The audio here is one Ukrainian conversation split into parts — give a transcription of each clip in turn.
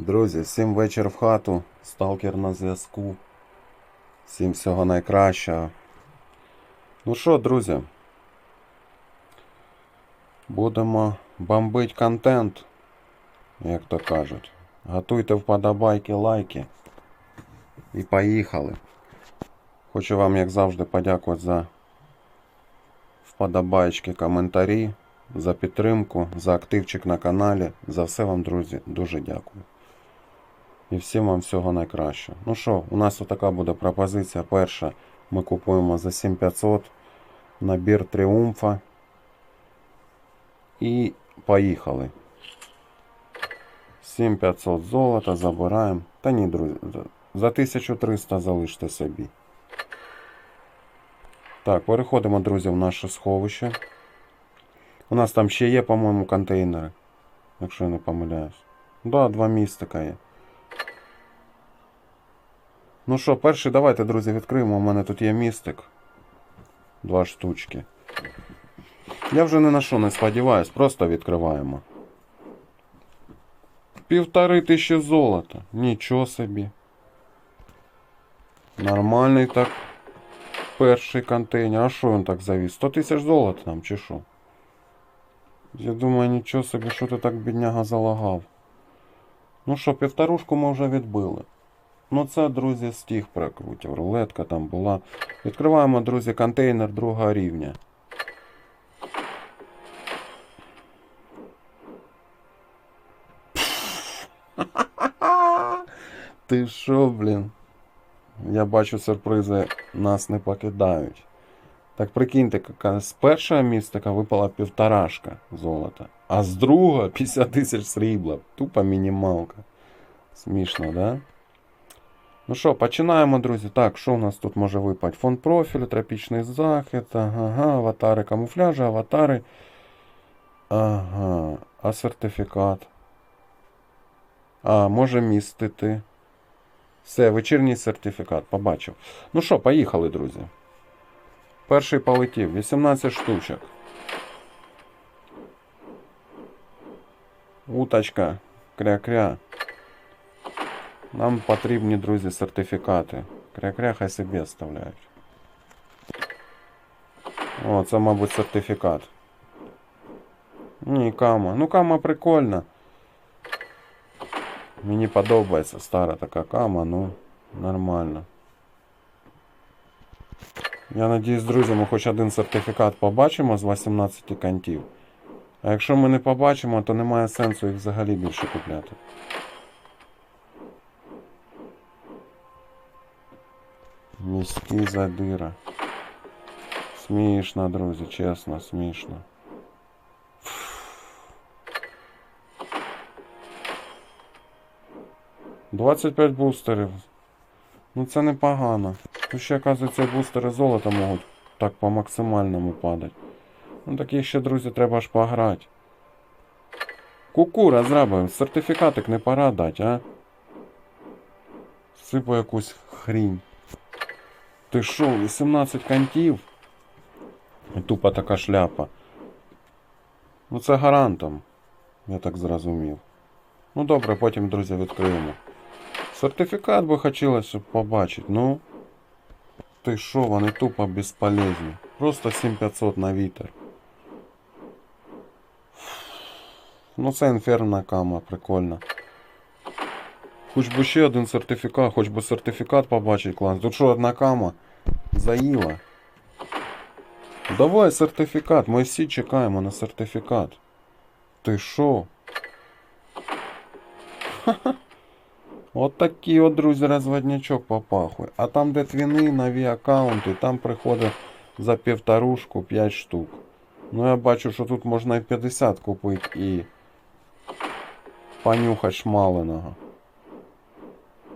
Друзі, всім вечір в хату. Сталкер на зв'язку. Всім всього найкращого. Ну що, друзі? Будемо бомбить контент, як то кажуть. Готуйте вподобайки, лайки. І поїхали. Хочу вам, як завжди, подякувати за вподобайки, коментарі, за підтримку, за активчик на каналі. За все вам, друзі, дуже дякую. І всім вам всього найкращого. Ну що, у нас така буде пропозиція. Перша. Ми купуємо за 7500 набір тріумфа. І поїхали. 7500 золота забираємо. Та ні, друзі, за 1300 залиште собі. Так, переходимо, друзі, в наше сховище. У нас там ще є, по-моєму, контейнери. Якщо я не помиляюсь. Да, два містика є. Ну що, перший давайте, друзі, відкриємо. У мене тут є містик. Два штучки. Я вже ні на що не сподіваюсь, просто відкриваємо. Півтори тисячі золота. Нічого собі. Нормальний так. Перший контейнер. А що він так завіз? 100 тисяч золота там чи що? Я думаю, нічого собі, що ти так бідняга залагав. Ну що, півторушку ми вже відбили. Ну це, друзі, з тих прокрутів. Рулетка там була. Відкриваємо, друзі, контейнер другого рівня. Ти що, блін? Я бачу, сюрпризи нас не покидають. Так прикиньте, з першого містика випала півторашка золота, а з другого 50 тисяч срібла. Тупа мінімалка. Смішно, да? Ну що, починаємо, друзі. Так, що у нас тут може випати? Фонд профілю, тропічний захід, ага, аватари камуфляжа, аватари. Ага, а сертифікат. А, може містити. Все, вечірній сертифікат, побачив. Ну що, поїхали, друзі. Перший полетів, 18 штучок. Уточка, кря-кря. Нам потрібні, друзі, сертифікати. Кря-кря хай собі оставляють. О, це, мабуть, сертифікат. Ні, кама. Ну, кама прикольна. Мені подобається стара така кама, ну, нормально. Я надіюсь, друзі, ми хоч один сертифікат побачимо з 18 кантів. А якщо ми не побачимо, то немає сенсу їх взагалі більше купляти. Міський задира. Смішно, друзі, чесно, смішно. Двадцять п'ять бустерів. Ну це непогано. Тут ще, оказується, бустери золота можуть так по максимальному падати. Ну таких ще, друзі, треба ж пограти. Куку, розраби, сертифікатик не пора дати, а? Сипу якусь хрінь. Ти що, 18 кантів? І тупа така шляпа. Ну це гарантом. Я так зрозумів. Ну добре, потім, друзі, відкриємо. Сертифікат би хотілося побачити, ну. Ти що, вони тупо безполезні. Просто 7500 на вітер. Ну це інферна кама, прикольно. Хоч би ще один сертифікат, хоч би сертифікат побачить клас. Тут що, одна кама? Заїла. Давай сертифікат, ми всі чекаємо на сертифікат. Ти що? От такий от, друзі, розводнячок попахує. А там, де твіни, нові аккаунти, там приходить за півторушку 5 штук. Ну я бачу, що тут можна і 50 купити і понюхать шмаленого.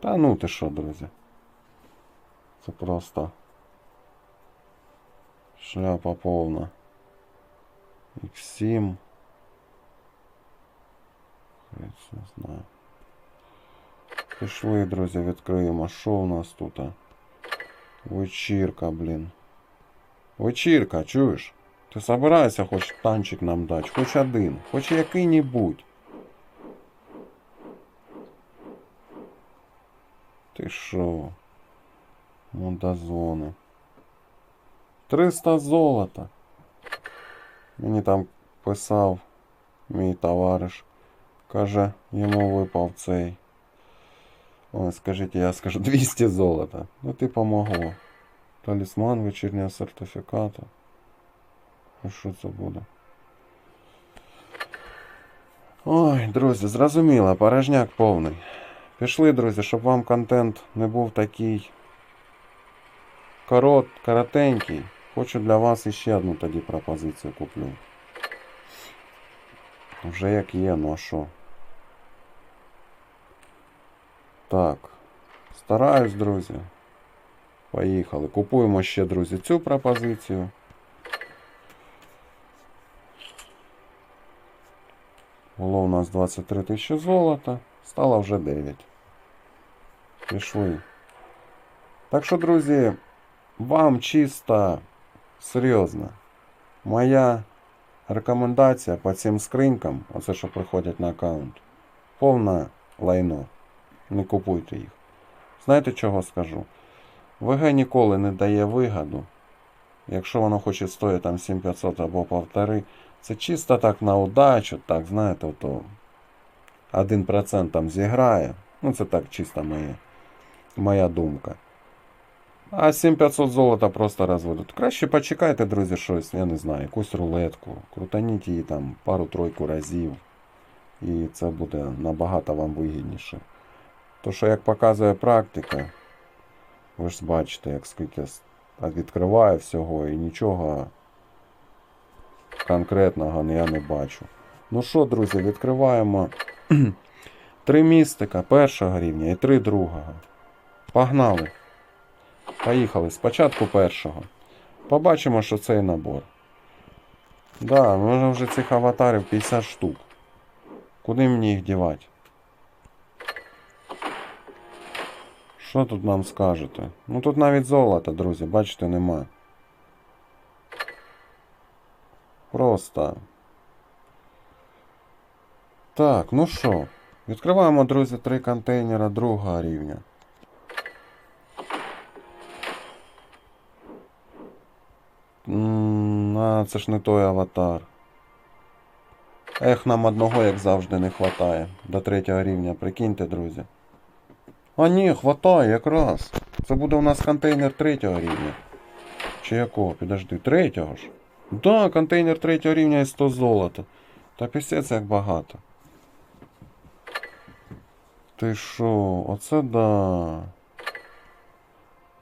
Та ну ти що, друзі. Це просто шляпа повна. X7. Я не знаю. Пішли, друзі, відкриємо. Що у нас тут? Вечірка, блін. Вечірка, чуєш? Ти собираєшся хоч танчик нам дати, хоч один, хоч який-небудь. Ти що? Мудазони. 300 золота. Мені там писав мій товариш. Каже, йому випав цей. Ой, скажіть, я скажу 200 золота. Ну ти помогло. Талісман вечірнього сертифікату. А що це буде? Ой, друзі, зрозуміло, порожняк повний. Пішли, друзі, щоб вам контент не був такий корот, коротенький. Хочу для вас іще одну тоді пропозицію куплю. Вже як є, ну а що? Так. Стараюсь, друзі. Поїхали. Купуємо ще, друзі, цю пропозицію. Було у нас 23 тисячі золота. Стало вже 9. Пішли. Так що, друзі, вам чисто серйозно. Моя рекомендація по цим скринькам, оце що приходять на аккаунт, повне лайно. Не купуйте їх. Знаєте, чого скажу? ВГ ніколи не дає вигоду. Якщо воно хоче стоїти там 7500 або полтори, це чисто так на удачу, так, знаєте, то 1% там зіграє. Ну, це так чисто моє, моя думка. А 7500 золота просто розведуть. Краще почекайте, друзі, щось, я не знаю, якусь рулетку. Крутаніть її там пару-тройку разів. І це буде набагато вам вигідніше. То, що як показує практика, ви ж бачите, як скільки відкриваю всього і нічого конкретного я не бачу. Ну що, друзі, відкриваємо три містика першого рівня і три другого. Погнали. Поїхали. Спочатку першого. Побачимо, що цей набор. Да, може вже цих аватарів 50 штук. Куди мені їх дівати? Що тут нам скажете? Ну тут навіть золота, друзі, бачите, нема. Просто. Так, ну що? Відкриваємо, друзі, три контейнера другого рівня. М, А, це ж не той аватар. Ех, нам одного, як завжди, не хватає. До третього рівня, прикиньте, друзі. А ні, хватає якраз. Це буде у нас контейнер третього рівня. Чи якого? Підожди, третього ж. Да, контейнер третього рівня і 100 золота. Та пісець як багато. Ти що, оце да.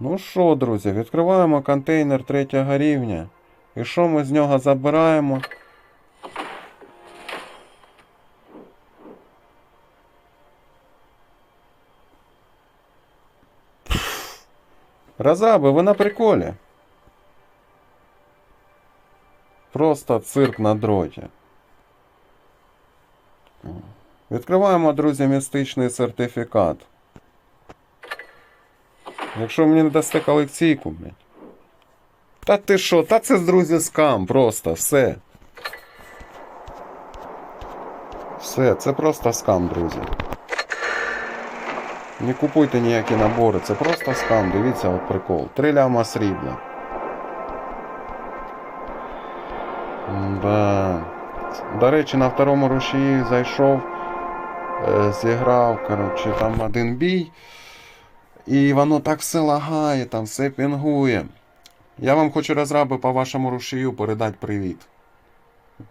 Ну що, друзі, відкриваємо контейнер третього рівня. І що ми з нього забираємо? Розраби, ви на приколі. Просто цирк на дроті. Відкриваємо, друзі, містичний сертифікат. Якщо мені не дасте колекційку, блядь. Та ти що? Та це, друзі, скам, просто все. Все, це просто скам, друзі. Не купуйте ніякі набори, це просто скам, дивіться, от прикол. Три ляма срібла. Да. До речі, на второму рушії зайшов, зіграв, коротше, там один бій. І воно так все лагає, там все пінгує. Я вам хочу розраби по вашому рушію передати привіт.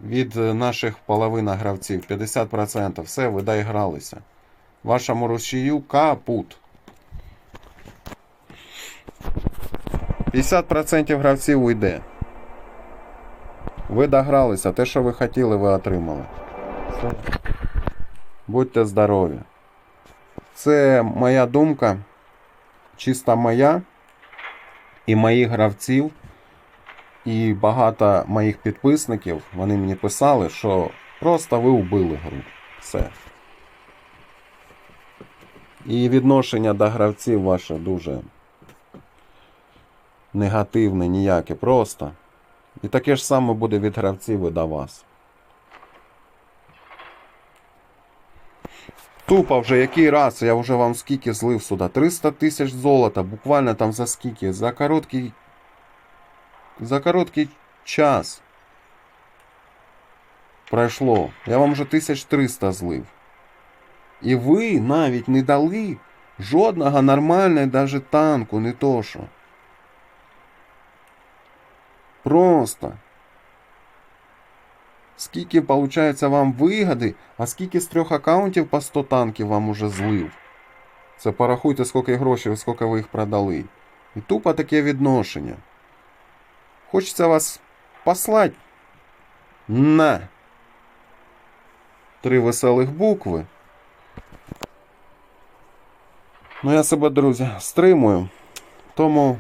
Від е, наших половина гравців 50%. Все, ви доігралися. Вашому рушію капут. 50% гравців уйде. Ви догралися, те, що ви хотіли, ви отримали. Будьте здорові. Це моя думка, чисто моя і моїх гравців. І багато моїх підписників вони мені писали, що просто ви вбили гру. Все. І відношення до гравців ваше дуже негативне, ніяке, просто. І таке ж саме буде від гравців і до вас. Тупо вже який раз, я вже вам скільки злив сюди. 300 тисяч золота, буквально там за скільки? За короткий. За короткий час. Пройшло. Я вам вже 1300 злив. І ви навіть не дали жодного нормального даже танку, не то що. Просто. Скільки, виходить, вам вигоди, а скільки з трьох аккаунтів по 100 танків вам уже злив. Це порахуйте, скільки грошей, скільки ви їх продали. І тупо таке відношення. Хочеться вас послати на три веселих букви. Ну, я себе, друзі, стримую. Тому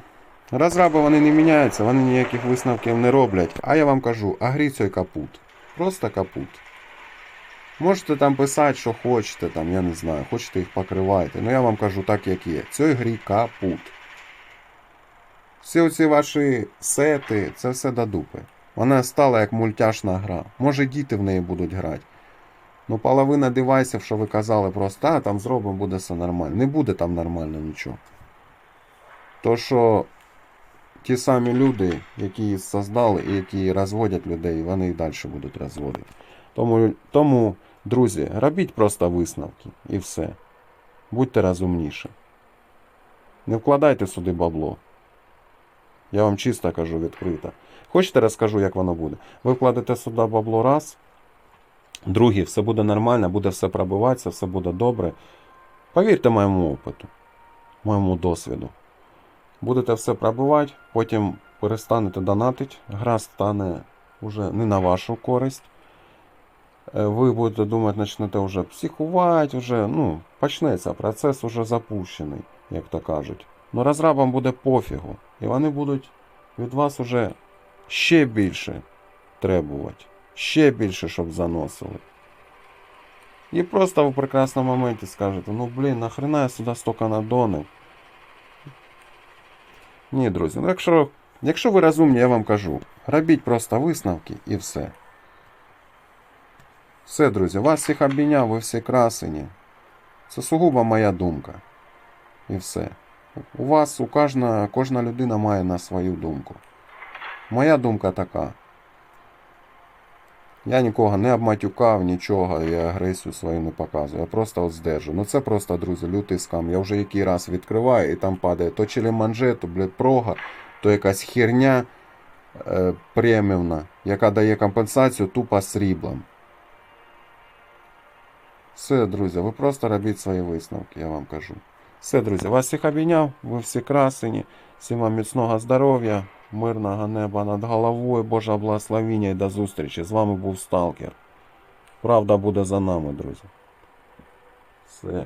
розраби вони не міняються, вони ніяких висновків не роблять. А я вам кажу, агріцій капут. Просто капут. Можете там писати, що хочете, там, я не знаю, хочете їх покривайте. Ну я вам кажу так, як є. Цій грі капут. Всі оці ваші сети, це все до дупи. Вона стала як мультяшна гра. Може діти в неї будуть грати. Ну, половина девайсів, що ви казали, просто а, там зробимо, буде все нормально. Не буде там нормально нічого. То, що ті самі люди, які її создали і які розводять людей, вони і далі будуть розводити. Тому, тому, друзі, робіть просто висновки і все. Будьте розумніші. Не вкладайте сюди бабло. Я вам чисто кажу відкрито. Хочете розкажу, як воно буде? Ви вкладете сюди бабло раз. Другий, все буде нормально, буде все пробиватися, все буде добре. Повірте моєму опиту, моєму досвіду. Будете все пробивати, потім перестанете донатити, гра стане вже не на вашу користь. Е, Ви будете думати, почнете вже психувати, вже, ну, почнеться, процес вже запущений, як то кажуть. Ну розрабам буде пофігу. І вони будуть від вас уже ще більше требувати. Ще більше, щоб заносили. І просто в прекрасному моменті скажете, ну блін, нахрена я сюди стільки надонив. Ні, друзі, ну якщо, якщо ви розумні, я вам кажу, робіть просто висновки і все. Все, друзі, вас всіх обміняв, ви всі красені. Це сугубо моя думка. І все. У вас, у кожна, кожна людина має на свою думку. Моя думка така. Я нікого не обматюкав, нічого, я агресію свою не показую. Я просто от здержу. Ну це просто, друзі, лютий скам. Я вже який раз відкриваю і там падає то челеманже, то, блядь, прога, то якась херня е, преміумна, яка дає компенсацію тупо сріблом. Все, друзі, ви просто робіть свої висновки, я вам кажу. Все, друзі, вас всіх обійняв, ви всі красені. Всім вам міцного здоров'я, мирного неба над головою, Божа благословіння і до зустрічі. З вами був Сталкер. Правда буде за нами, друзі. Все.